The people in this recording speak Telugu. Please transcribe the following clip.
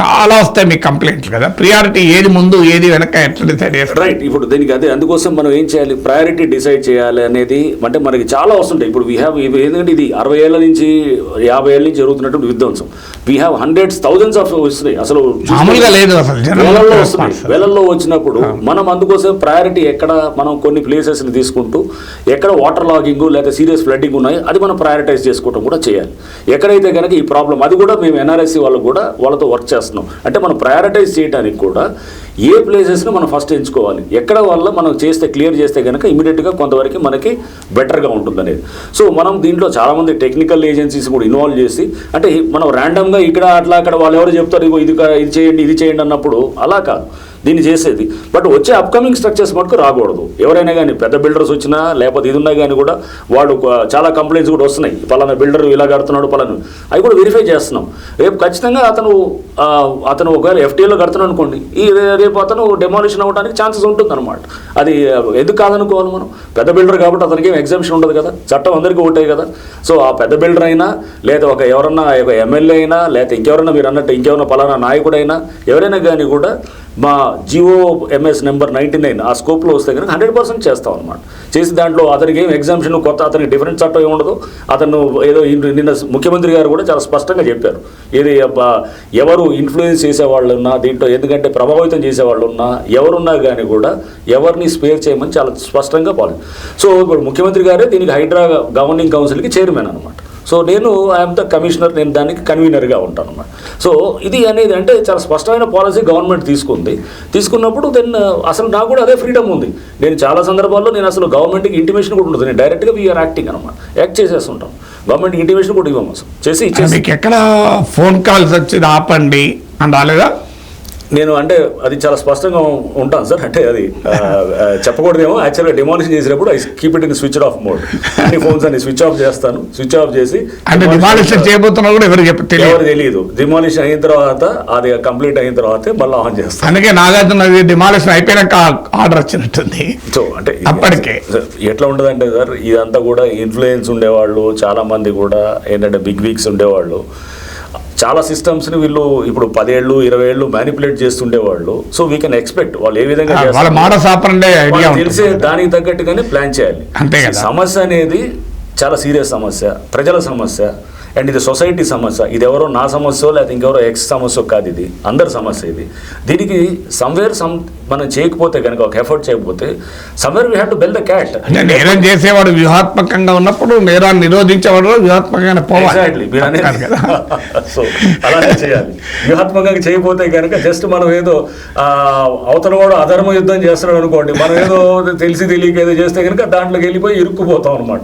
చాలా వస్తాయి మీకు కంప్లైంట్లు కదా. ప్రియారిటీ ఏది ముందు ఏది వెనక ఎట్లా డిసైడ్ చేస్తారు? రైట్ ఇప్పుడు దీనికి అదే అందుకోసం మనం ఏం చేయాలి? ప్రయారిటీ డిసైడ్ చేయాలి అనేది అంటే మనకి చాలా వస్తుంటాయి. ఇప్పుడు వీ హ్యావ్ ఎందుకంటే ఇది అరవై ఏళ్ళ నుంచి యాభై ఏళ్ళ నుంచి జరుగుతున్నటువంటి విధ్వంసం. We have hundreds thousands of వస్తున్నాయి. అసలు మామూలుగా లేదు అసలు వేలల్లో. వస్తున్నాయి. వేలల్లో వచ్చినప్పుడు మనం అందుకోసం ప్రయారిటీ ఎక్కడ మనం కొన్ని ప్లేసెస్ని తీసుకుంటూ ఎక్కడ వాటర్ లాగింగ్ లేదా సీరియస్ ఫ్లడ్డింగ్ ఉన్నాయి అది మనం ప్రయారిటైజ్ చేసుకోవడం కూడా చేయాలి. ఎక్కడైతే కనుక ఈ ప్రాబ్లం అది కూడా మేము ఎన్ఆర్ఎస్సి వాళ్ళు కూడా వాళ్ళతో వర్క్ చేస్తున్నాం. అంటే మనం ప్రయారిటైజ్ చేయడానికి కూడా ఏ ప్లేసెస్ని మనం ఫస్ట్ ఎంచుకోవాలి. ఎక్కడ వల్ల మనం చేస్తే క్లియర్ చేస్తే కనుక ఇమీడియట్గా కొంతవరకు మనకి బెటర్గా ఉంటుంది అనేది సో మనం దీంట్లో చాలామంది టెక్నికల్ ఏజెన్సీస్ కూడా ఇన్వాల్వ్ చేసి అంటే మనం ర్యాండమ్గా ఇక్కడ అట్లా అక్కడ వాళ్ళు ఎవరు చెప్తారు ఇది ఇది చేయండి ఇది చేయండి అన్నప్పుడు అలా కాదు. దీన్ని చేసేది. బట్ వచ్చే అప్కమింగ్ స్ట్రక్చర్స్ మటుకు రాకూడదు. ఎవరైనా కానీ పెద్ద బిల్డర్స్ వచ్చినా లేకపోతే ఇది ఉన్నా కానీ కూడా వాళ్ళు చాలా కంప్లైంట్స్ కూడా వస్తున్నాయి. పలానా బిల్డర్ ఇలా కడుతున్నాడు పలానా. అవి కూడా వెరిఫై చేస్తున్నాం. రేపు ఖచ్చితంగా అతను అతను ఒకవేళ ఎఫ్టీఏలో కడుతున్నాడు అనుకోండి ఈ రేపు అతను డెమాలిషన్ అవ్వడానికి ఛాన్సెస్ ఉంటుంది అనమాట అది ఎందుకు కాదనుకోవాలి మనం? పెద్ద బిల్డర్ కాబట్టి అతనికి ఏం ఎగ్జామ్షన్ ఉండదు కదా. చట్టం అందరికీ ఒకటే కదా. సో ఆ పెద్ద బిల్డర్ అయినా లేదా ఒక ఎవరన్నా ఒక ఎమ్మెల్యే అయినా లేకపోతే ఇంకెవరన్నా మీరు అన్నట్టు ఇంకెవరన్నా పలానా నాయకుడైనా ఎవరైనా కానీ కూడా మా GO MS number ninety nine ఆ స్కోప్లో వస్తే కనుక హండ్రెడ్ పర్సెంట్ చేస్తాం అనమాట చేసి దాంట్లో అతనికి ఏం ఎగ్జామ్షన్ కొత్త అతనికి డిఫరెంట్ చట్టం ఏమి ఉండదు. అతను ఏదో నిన్న ముఖ్యమంత్రి గారు కూడా చాలా స్పష్టంగా చెప్పారు. ఏది ఎవరు ఇన్ఫ్లుయెన్స్ చేసేవాళ్ళు ఉన్నా దీంట్లో ఎందుకంటే ప్రభావితం చేసేవాళ్ళు ఉన్నా ఎవరున్నా కానీ కూడా ఎవరిని స్పేర్ చేయమని చాలా స్పష్టంగా పాలి సో ఇప్పుడు ముఖ్యమంత్రి గారే దీనికి హైడ్రా గవర్నింగ్ కౌన్సిల్కి చైర్మన్ అనమాట సో నేను ఐఎమ్ ద కమిషనర్ నేను దానికి కన్వీనర్గా ఉంటాను అనమాట సో ఇది అనేది అంటే చాలా స్పష్టమైన పాలసీ గవర్నమెంట్ తీసుకుంది. తీసుకున్నప్పుడు దెన్ అసలు నాకు కూడా అదే ఫ్రీడమ్ ఉంది. నేను చాలా సందర్భాల్లో నేను అసలు గవర్నమెంట్కి ఇంటిమేషన్ కూడా ఉంటుంది నేను డైరెక్ట్గా వీఆర్ యాక్టింగ్ అనమాట యాక్ట్ చేసేస్తుంటాం. గవర్నమెంట్కి ఇంటిమేషన్ కూడా ఇవ్వము అసలు. చేసి ఎక్కడ ఫోన్ కాల్స్ వచ్చి ఆపండి. అని రాలేదా నేను అంటే అది చాలా స్పష్టంగా ఉంటాను సార్. అంటే అది చెప్పకూడదేమో. యాక్చువల్గా డిమాలిషన్ చేసినప్పుడు I keep it in switch off mode అన్ని ఫోన్స్ అన్ని స్విచ్ ఆఫ్ చేస్తాను. స్విచ్ ఆఫ్ చేసి అంటే డిమాలిషన్ చేయబోతున్నా కూడా ఎవరు తెలియదు. ఎవరు తెలియదు. డిమాలిషన్ అయిన తర్వాత అది కంప్లీట్ అయిన తర్వాత మళ్ళీ ఆన్ చేస్తాను. అందుకే నాగార్జున డిమాలిషన్ అయిపోయాక ఆర్డర్ వచ్చినట్టుంది. సో అంటే అప్పటికే. ఎట్లా ఉంటుందంటే సార్ ఇదంతా కూడా ఇన్ఫ్లుయెన్స్ ఉండేవాళ్ళు చాలా మంది కూడా ఏంటంటే బిగ్ వీక్స్ ఉండేవాళ్ళు. చాలా సిస్టమ్స్ని వీళ్ళు ఇప్పుడు పదేళ్ళు ఇరవై ఏళ్ళు మ్యానిపులేట్ చేస్తుండేవాళ్ళు. సో వీ కెన్ ఎక్స్పెక్ట్ వాళ్ళు ఏ విధంగా వాళ్ళ తెలిసే దానికి తగ్గట్టుగానే ప్లాన్ చేయాలి. సమస్య అనేది చాలా సీరియస్ సమస్య ప్రజల సమస్య అండ్ ఇది సొసైటీ సమస్య. ఇది ఎవరో నా సమస్య లేకపోతే ఇంకెవరో ఎక్స్ సమస్య కాదు ఇది. అందరి సమస్య ఇది. దీనికి సమ్వేర్ సమ్ మనం చేయకపోతే కనుక ఒక ఎఫర్ట్ చేయకపోతే somewhere we have to bell the cat అంటే నేరం చేసేవాడు వ్యూహాత్మకంగా ఉన్నప్పుడు నేరాన్ని నిరోధించేవాడు వ్యూహాత్మకంగా పోవాలి. మీరు అనేది సో అలానే చేయాలి. వ్యూహాత్మకంగా చేయకపోతే కనుక జస్ట్ మనం ఏదో అవతల వాడు అధర్మ యుద్ధం చేస్తున్నాడు అనుకోండి మనం ఏదో తెలిసి తెలియక ఏదో చేస్తే కనుక దాంట్లోకి వెళ్ళిపోయి ఇరుక్కుపోతాం అనమాట